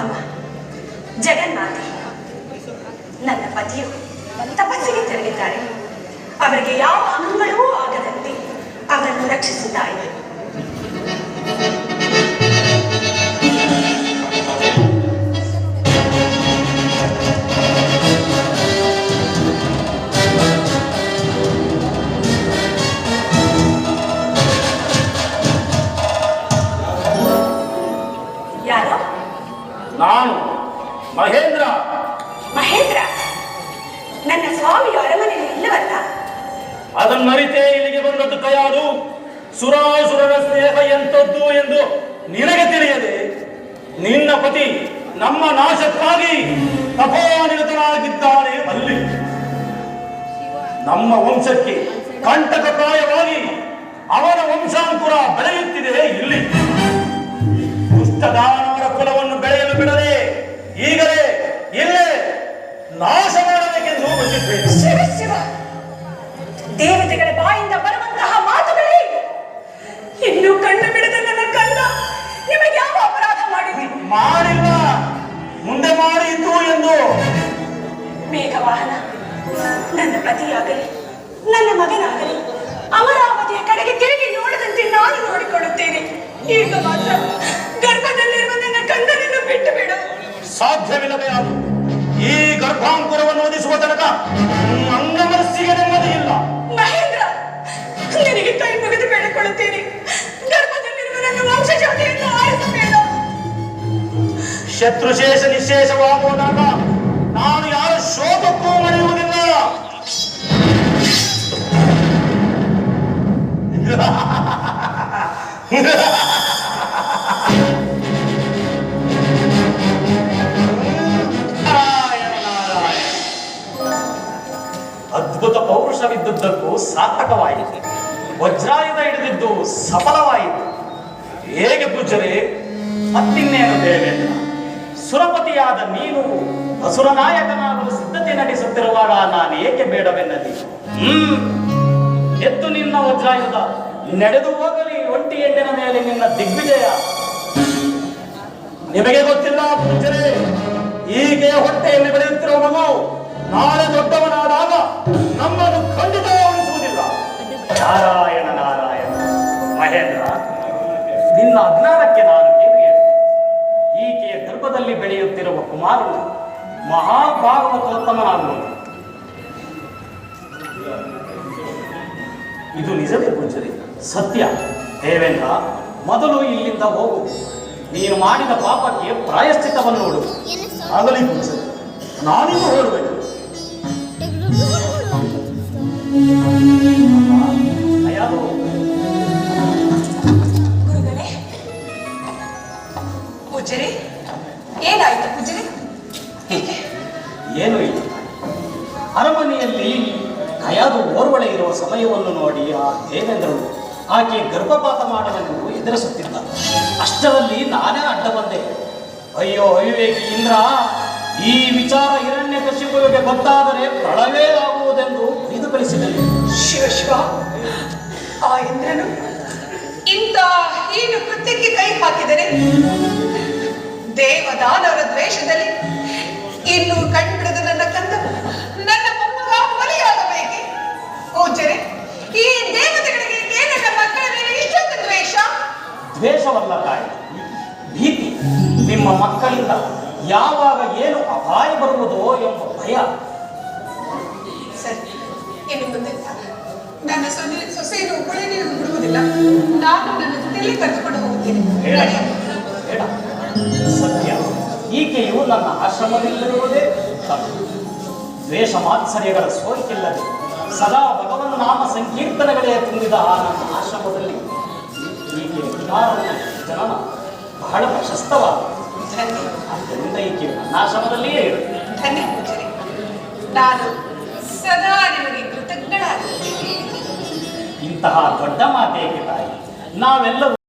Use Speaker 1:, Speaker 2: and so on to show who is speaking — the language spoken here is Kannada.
Speaker 1: ಅಮ್ಮ ಜಗನ್ಮಾತೆ ನನ್ನ ಪತಿಯು ತಪಸ್ಸಿಗೆ ತೆರಳಿದ್ದಾರೆ ಅವರಿಗೆ ಯಾವ ಅಂಗಳವೂ ಆಗದಂತೆ ಅವರನ್ನು ರಕ್ಷಿಸುತ್ತಾ ರಕ್ಷಿಸುತ್ತಾರೆ.
Speaker 2: ನಾನು ಮಹೇಂದ್ರ.
Speaker 1: ಮಹೇಂದ್ರ ನನ್ನ ಸ್ವಾಮಿಯ ಅರಮನೆಯಲ್ಲಿ ಇಲ್ಲವಲ್ಲ?
Speaker 2: ಅದನ್ನರಿತೇ ಇಲ್ಲಿಗೆ ಬಂದದ್ದು ಕಯಾದು. ಸುರಾಸುರರ ಸ್ನೇಹ ಎಂತದ್ದು ಎಂದು ನಿನಗೆ ತಿಳಿಯದೆ ನಿನ್ನ ಪತಿ ನಮ್ಮ ನಾಶಕ್ಕಾಗಿ ತಪೋನಿರತನಾಗಿದ್ದಾನೆ ಅಲ್ಲಿ. ನಮ್ಮ ವಂಶಕ್ಕೆ ಕಂಟಕಪ್ರಾಯವಾಗಿ ಅವನ ವಂಶಾಂಕುರ ಬೆಳೆಯುತ್ತಿದೆ ಇಲ್ಲಿ? ದುಷ್ಟದಾನವರ ಬೆಳೆಯಲು ಬಿಡದೆ ಈಗಲೇ ಇಲ್ಲೇ ನಾಶ ಮಾಡಬೇಕೆಂದು
Speaker 1: ಶಿವ ದೇವತೆಗಳ ಬಾಯಿಂದ ಬರುವಂತಹ ಮಾತುಗಳೇ ಇನ್ನು ಇನ್ನೂ ಕಣ್ಣು ಬಿಡದ ನನ್ನ ಕಂದ ನಿಮಗೆ ಯಾವ ಅಪರಾಧ ಮಾಡಿದೆ?
Speaker 2: ಮಾಡಿಲ್ಲ. ಮುಂದೆ ಮಾಡಿತು ಎಂದು.
Speaker 1: ಮೇಘವಾಹನ ನನ್ನ ಪತಿಯಾಗಲಿ ನನ್ನ ಮಗನಾಗಲಿ
Speaker 2: ಅಂಗಮನಸ್ಸಿಗೆ ನೆಮ್ಮದಿ ಇಲ್ಲ
Speaker 1: ಮಹೇಂದ್ರ ನಿನಗೆ ಕೈ ಮುಗಿದು ಬೇಡಿಕೊಳ್ಳುತ್ತೇನೆ. ಗರ್ಭದಲ್ಲಿರುವ ನನ್ನ ಆರಿಸಬೇಡ.
Speaker 2: ಶತ್ರುಶೇಷ ನಿಶೇಷವಾಗುವುದಾಗ ನಾನು ಯಾರ ಶೋಕಕ್ಕೂ ಮರೆಯುವುದಿಲ್ಲ ನಾರಾಯಣ ಅದ್ಭುತ ಪೌರುಷವಿದ್ದುದಕ್ಕೂ ಸಾರ್ಥಕವಾಯಿತು. ವಜ್ರಾಯುಧ ಹಿಡಿದಿದ್ದು ಸಫಲವಾಯಿತು. ಹೇಗೆ ಪೂಜರೆ ಮತ್ತಿನ್ನೇನು ದೇವೇಂದ್ರ. ಸುರಪತಿಯಾದ ನೀನು ಅಸುರ ನಾಯಕನಾಗಲು ಸಿದ್ಧತೆ ನಡೆಸುತ್ತಿರುವಾಗ ನಾನು ಏಕೆ ಬೇಡವೆನ್ನಲಿ? ಹ್ಮ್. ಎದ್ದು ನಿನ್ನ ವಜ್ರಾಯುಧ, ನಡೆದು ಹೋಗಲಿ ಒಂಟಿ ಎಣ್ಣಿನ ಮೇಲೆ ನಿನ್ನ ದಿಗ್ವಿಜಯ. ನಿಮಗೆ ಗೊತ್ತಿಲ್ಲ ಪೂಜರೆ ಹೀಗೆ ಹೊಟ್ಟೆಯಲ್ಲಿ ಬೆಳೆಯುತ್ತಿರುವ ಮಗು ನಾಳೆ ದೊಡ್ಡವನಾದಾಗ ನಮ್ಮನ್ನು ಖಂಡಿತ ಉಳಿಸುವುದಿಲ್ಲ ನಾರಾಯಣ ನಾರಾಯಣ, ಮಹೇಂದ್ರ, ನಿನ್ನ ಅಜ್ಞಾನಕ್ಕೆ ನಾನು ಈಕೆಯ ಗರ್ಭದಲ್ಲಿ ಬೆಳೆಯುತ್ತಿರುವ ಕುಮಾರನು ಮಹಾಭಾಗವತೋತ್ತಮನಾಗುವನು ಇದು ನಿಜವೇ ಪೂಜರಿ ಸತ್ಯ. ದೇವೇಂದ್ರ, ಮೊದಲು ಇಲ್ಲಿಂದ ಹೋಗು. ನೀನು ಮಾಡಿದ ಪಾಪಕ್ಕೆ ಪ್ರಾಯಶ್ಚಿತವನ್ನು ನೋಡು. ಆಗಲಿ ಪೂಜರಿ ನಾನಿನ್ನು ಹೊರಡಬೇಕು ಏನೂ ಇಲ್ಲ. ಅರಮನೆಯಲ್ಲಿ ಕಯಾದು ಓರ್ವಳೆ ಇರುವ ಸಮಯವನ್ನು ನೋಡಿ ಆ ದೇವೇಂದ್ರನು ಆಕೆ ಗರ್ಭಪಾತ ಮಾಡಲೆಂದು ಎದುರಿಸುತ್ತಿದ್ದ ಅಷ್ಟರಲ್ಲಿ ನಾನೇ ಅಡ್ಡ ಬಂದೆ ಅಯ್ಯೋ, ಅವಿವೇಕಿ ಇಂದ್ರ ಈ ವಿಚಾರ ಹಿರಣ್ಯ ಕಶಿಪುವಿಗೆ ಗೊತ್ತಾದರೆ ಪ್ರಳವೇ ಆಗುವುದೆಂದು ಇದು ಕಲಿಸಿದನು
Speaker 1: ಶಿವ ಶಿವ. ಆ ಇಂದ್ರನು ಇಂಥ ಹೀನು ಕೃತ್ಯಕ್ಕೆ ಕೈ ಹಾಕಿದರೆ ದೇವದಾನವರ ದ್ವೇಷದಲ್ಲಿ ಇನ್ನು ಕಣ್ಬಿಡದ ನನ್ನ ಕಂದ ನನ್ನ ಮೊಮ್ಮಗ ಬಲಿಯಾಗಬೇಕೆ? ಪೂಜ್ಯರೆ ಈ ದೇವತೆಗಳಿಗೆ ನನ್ನ ಮಕ್ಕಳ ಮೇಲೆ ಇಷ್ಟೊಂದು ದ್ವೇಷ?
Speaker 2: ದ್ವೇಷವಲ್ಲ ತಾಯಿ ಭೀತಿ ನಿಮ್ಮ ಮಕ್ಕಳಿಂದ. ಯಾವಾಗ ಏನು ಅಪಾಯ ಬರುವುದೋ ಎಂಬ ಭಯ.
Speaker 1: ಸರಿ ನನ್ನ ಸೊನ್ನೆ ಸೊಸೆಯನ್ನು ಒಬ್ಬಳೇ ಬಿಡುವುದಿಲ್ಲ ನಾನು ನನ್ನ ಜೊತೆಯಲ್ಲಿ ಕರೆದುಕೊಂಡು ಹೋಗುತ್ತೇನೆ.
Speaker 2: ಬೇಡ
Speaker 1: ನಡೆಯಮ್ಮ.
Speaker 2: ಬೇಡ ಸತ್ಯ. ಈಕೆಯು ನನ್ನ ಆಶ್ರಮದಲ್ಲಿರುವುದೇ ತಪ್ಪು. ದ್ವೇಷ ಮಾತ್ಸರ್ಯಗಳ ಸೋರಿಕಿಲ್ಲದೆ ಸದಾ ಭಗವನ್ ನಾಮ ಸಂಕೀರ್ತನಗಳೇ ತುಂಬಿದ ಆ ನನ್ನ ಆಶ್ರಮದಲ್ಲಿ. ಈಕೆ ಜನನ ಬಹಳ ಪ್ರಶಸ್ತವಾದ ಇರು.
Speaker 1: ಧನ್ಯ ಪೂಜರಿ. ನಾನು ಸದಾ ನಿಮಗೆ ಕೃತಜ್ಞಳಾಗಿದ್ದೇನೆ.
Speaker 2: ಇಂತಹ ದೊಡ್ಡ ಮಾತೇಕೆ ತಾಯಿ? ನಾವೆಲ್ಲರೂ